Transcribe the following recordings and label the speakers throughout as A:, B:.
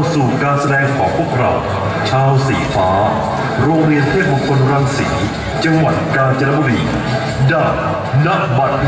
A: าสู่การแสดงของพวกเรา ชาวสีฟ้า โรงเรียนเทพมงคลรังสี จังหวัดกาญจนบุรีดังนักบั
B: ตร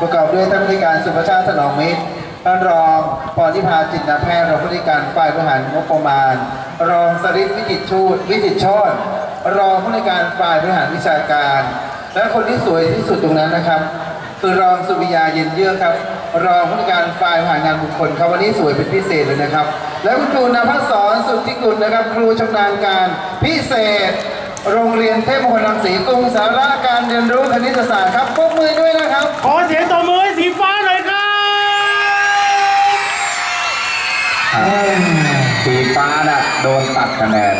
B: ประก
C: อบด้วยท่านผู้ในการสุภาชาติถนอมมิตรท่านรองพรทิพาจินาแพทย์รองผู้ในการฝ่ายบริหารงบประมาณ รองสริศวิจิตชูดวิจิตรโชนรองผู้ในการฝ่ายบริหารวิชาการ และคนที่สวยที่สุดตรงนั้นนะครับ คือรองสุวิยาเย็นเยือกครับรองผู้การฝ่ายบริหารงานบุคคลครับวันนี้สวยเป็นพิเศษเลยนะครับ และคุณครูนภัสสรสุทธิกุลนะครับ ครูชำนาญการพิเศษ โรงเรียนเทพมงคลรังสีกรุงสาระการเรียนรู้คณิตศาสตร์ครับปรบมือด้วยนะครับ
D: ขอเสียงตบมือให้สีฟ้าหน่อยครับ
E: สีฟ้าน่ะโดนตัดคะแนน